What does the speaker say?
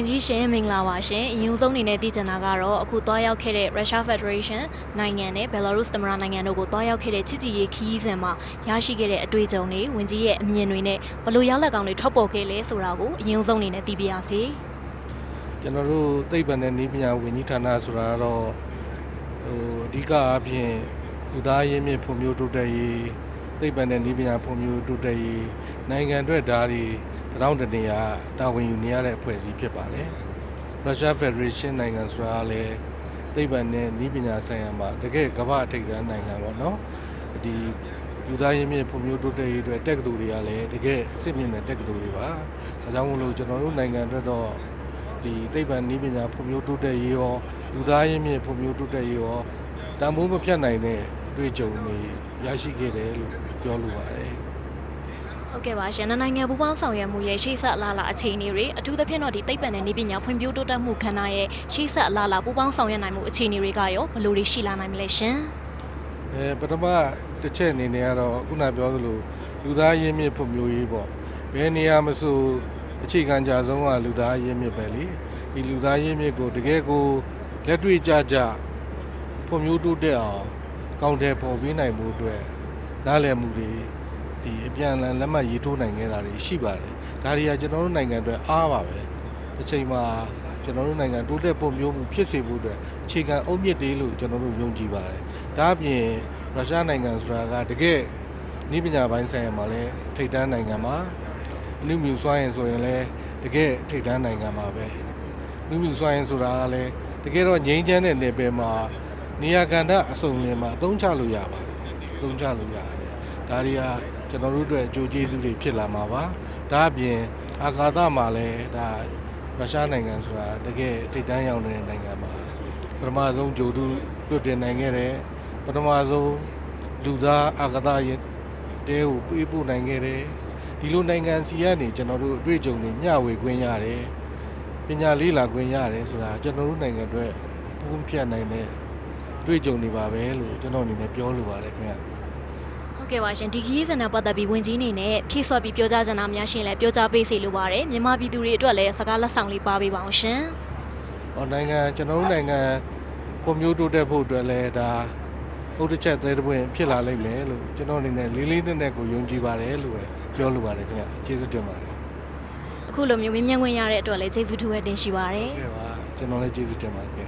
ဝင်ကြီးရှင်မင်္ဂလာပါရှင်အရင်ဆုံးအနေနဲ့သိချင်တာကတော့အခုတွားရောက်ခဲ့တဲ့ Russia Federation နိုင်ငံနဲ့ Belarus သမ္မတနိုင်ငံတို့ကိုတွားရောက်ခဲ့တဲ့ချစ်ကြည်ရေးခီးစဉ်မှာရရှိခဲ့တဲ့အတွေ့အကြုံတွေဝင်ကြီးရဲ့အမြင်တွေနဲ့ဘယ်လိုရလဒ်ကောင်းတွေထွက်ပေါ်ခဲ့လဲဆိုတာကိုအရင်ဆုံးအနေနဲ့သိပြရစီကျွန်တော်တို့သိပ္ပံနဲ့နည်းပညာဝန်ကြီးဌာနဆိုတာကတော့ဟိုအဓိကအားဖြင့်လူသားရင်းမြစ်ဖွံ့ဖြိုးတိုးတက်ရေးသိပ္ပံနဲ့နည်းပညာဖွံ့ဖြိုးတိုးတက်ရေးနိုင်ငံအတွက်ဓာတ် တွေတောင်းတနေရတာဝန်ယူနေရတဲ့အဖွဲ့အစည်းဖြစ်ပါတယ်။ Russia Federation နိုင်ငံဆိုတာကလည်းသိပ္ပံနဲ့နည်းပညာဆိုင်ရာမှာတကယ်ကမ္ဘာအထိပ်တန်းနိုင်ငံပေါ့နော်။ဒီလူသားရင်းမြစ်ဖွံ့ဖြိုးတိုးတက်ရေးအတွက်တက်ကတူတွေကလည်းတကယ်အစ်စ်မြင့်တဲ့တက်ကတူတွေပါ။ဒါကြောင့်မို့လို့ကျွန်တော်တို့နိုင်ငံအတွက်တော့ဒီသိပ္ပံနည်းပညာဖွံ့ဖြိုးတိုးတက်ရေးရောလူသားရင်းမြစ်ဖွံ့ဖြိုးတိုးတက်ရေးရောတန်ဖိုးမပြတ်နိုင်တဲ့အတွေ့အကြုံတွေရရှိခဲ့တယ်လို့ပြောလိုပါတယ် ဟုတ်ကဲ့ပါရှင်နှစ်နိုင်ငံပူးပေါင်းဆောင်ရွက်မှုရဲ့ရှေ့ဆက်အလားအလာအခြေအနေတွေအထူးသဖြင့်တော့ဒီသိပ္ပံနဲ့နည်းပညာဖွံ့ဖြိုးတိုးတက်မှုခန္ဓာရဲ့ရှေ့ဆက်အလားအလာပူးပေါင်းဆောင်ရွက်နိုင်မှုအခြေအနေတွေကရောဘယ်လိုတွေရှိလာနိုင်မလဲရှင်။အဲပထမတစ်ချက်အနေနဲ့ကတော့ခုနပြောသလိုလူသားရင်းမြစ်ဖွံ့ဖြိုးရေးပေါ့။ဘယ်နေရာမဆိုအခြေခံကြဆုံးကလူသားရင်းမြစ်ပဲလေ။ဒီလူသားရင်းမြစ်ကိုတကယ်ကိုလက်တွေ့ကြကြဖွံ့ဖြိုးတိုးတက်အောင်ကောင်းတဲ့ပေါ်ပေးနိုင်မှုအတွက်နားလည်မှုတွေ ဒီအပြန်အလှန်လက်မှတ်ရေးထိုးနိုင်ခဲ့တာတွေရှိပါတယ်။ဒါတွေကကျွန်တော်တို့နိုင်ငံအတွက်အားပါပဲ။တစ်ချိန်မှာကျွန်တော်တို့နိုင်ငံတိုးတက်ပုံမျိုးမှုဖြစ်စေဖို့အတွက်အခြေခံအုတ်မြစ်တွေလို့ကျွန်တော်တို့ယုံကြည်ပါတယ်။ဒါအပြင်ရုရှားနိုင်ငံဆိုတာကတကယ်ဤပညာပိုင်းဆိုင်ရာမှာလည်းထိပ်တန်းနိုင်ငံမှာအနုမြူစွမ်းရင်ဆိုရင်လည်းတကယ်ထိပ်တန်းနိုင်ငံမှာပဲ။အနုမြူစွမ်းရင်ဆိုတာကလည်းတကယ်တော့ငြိမ်းချမ်းတဲ့နယ်ပယ်မှာနေရာကန္တအစုံလင်မှာအသုံးချလို့ရပါတယ်။အသုံးချလို့ရတယ်။ ဒါတွေကကျွန်တော်တို့အတွက်အကျိုးကျေးဇူးတွေဖြစ်လာမှာပါဒါအပြင်အာကာသမှာလည်းဒါရုရှားနိုင်ငံဆိုတာတကယ်ထိပ်တန်းရောက်နေတဲ့နိုင်ငံပါပထမဆုံးဂျိုတုလွတ်တင်နိုင်ခဲ့တယ်ပထမဆုံးလူသားအာကာသရဲ့တဲကိုပြေးပို့နိုင်ခဲ့တယ်ဒီလိုနိုင်ငံစီကနေကျွန်တော်တို့အတွေ့အကြုံတွေမျှဝေခွင့်ရတယ်ပညာလေးလာခွင့်ရတယ်ဆိုတာကျွန်တော်တို့နိုင်ငံအတွက်ဘုံဖြတ်နိုင်တဲ့အတွေ့အကြုံတွေပါပဲလို့ကျွန်တော်အနေနဲ့ပြောလိုပါတယ်ခင်ဗျာ ဟုတ်ကဲ့ပါရှင်ဒီခရီးစဉ်နဲ့ပတ်သက်ပြီးဝင်ကြီးအနေနဲ့ဖြည့်ဆွတ်ပြီးပြောကြားချင်တာများရှင်လည်းပြောကြားပေးစီလိုပါတယ်မြန်မာပြည်သူတွေအတွက်လည်းစကားလက်ဆောင်လေးပါပေးပါအောင်ရှင်။ဟောနိုင်ငံကျွန်တော်တို့နိုင်ငံကွန်ပျူတာတိုးတက်ဖို့အတွက်လည်းဒါဥဒချက်သေးတဲ့ပွင့်ဖြစ်လာလိမ့်မယ်လို့ကျွန်တော်အနေနဲ့လေးလေးနက်နက်ကိုယုံကြည်ပါတယ်လို့ပဲပြောလိုပါတယ်ခင်ဗျ။ကျေးဇူးတင်ပါတယ်အခုလိုမျိုးမြင်မြန်ခွင့်ရတဲ့အတွက်လည်းကျေးဇူးထူးပဲတင်ရှိပါတယ်။ကဲပါကျွန်တော်လည်းကျေးဇူးတင်ပါတယ်ခင်ဗျ